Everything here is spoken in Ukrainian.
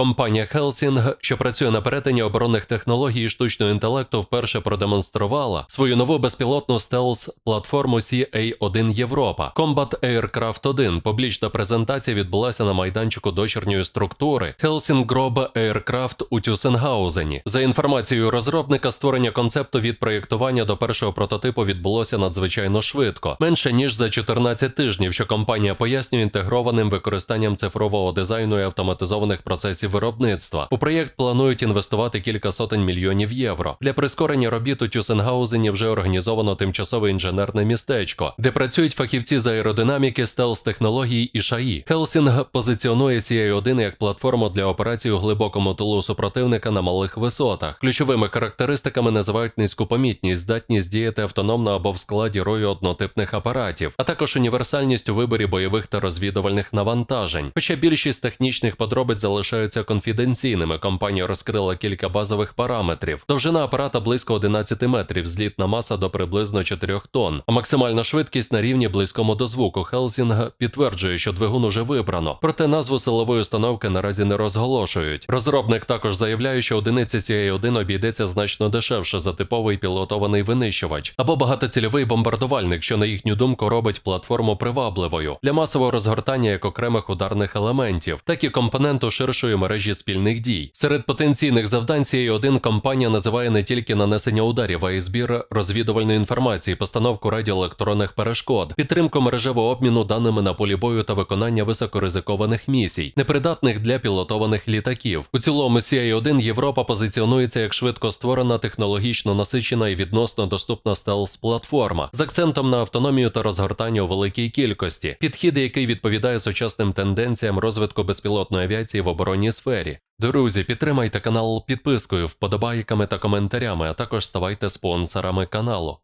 Компанія Helsing, що працює на перетині оборонних технологій штучного інтелекту, вперше продемонструвала свою нову безпілотну стелс-платформу CA-1 Європа. Combat Aircraft 1. Публічна презентація відбулася на майданчику дочірньої структури Grob Aircraft у Тюсенгаузені. За інформацією розробника, створення концепту від проєктування до першого прототипу відбулося надзвичайно швидко, менше ніж за 14 тижнів, що компанія пояснює інтегрованим використанням цифрового дизайну і автоматизованих процесів виробництва. У проєкт планують інвестувати кілька сотень мільйонів євро. Для прискорення робіт у Тюсенгаузені вже організовано тимчасове інженерне містечко, де працюють фахівці з аеродинаміки, стелс-технологій і ШАІ. Хелсінг позиціонує CA-1 як платформу для операцій у глибокому тилу супротивника на малих висотах. Ключовими характеристиками називають низьку помітність, здатність діяти автономно або в складі рою однотипних апаратів, а також універсальність у виборі бойових та розвідувальних навантажень. Хоча більшість технічних подробиць залишаються конфіденційними, компанія розкрила кілька базових параметрів. Довжина апарата близько 11 метрів, злітна маса до приблизно 4 тонн, а максимальна швидкість на рівні близькому до звуку. Хелсінг підтверджує, що двигун уже вибрано, проте назву силової установки наразі не розголошують. Розробник також заявляє, що одиниця CA-1 обійдеться значно дешевше за типовий пілотований винищувач або багатоцільовий бомбардувальник, що на їхню думку робить платформу привабливою для масового розгортання як окремих ударних елементів, так і компоненту ширшої мережі спільних дій. Серед потенційних завдань CA-1 компанія називає не тільки нанесення ударів, а й збір розвідувальної інформації, постановку радіоелектронних перешкод, підтримку мережевого обміну даними на полі бою та виконання високоризикованих місій, непридатних для пілотованих літаків. У цілому CA-1 Європа позиціонується як швидко створена, технологічно насичена і відносно доступна стелс-платформа з акцентом на автономію та розгортання у великій кількості, підхід, який відповідає сучасним тенденціям розвитку безпілотної авіації в оборонній сфері. Друзі, підтримайте канал підпискою, вподобайками та коментарями, а також ставайте спонсорами каналу.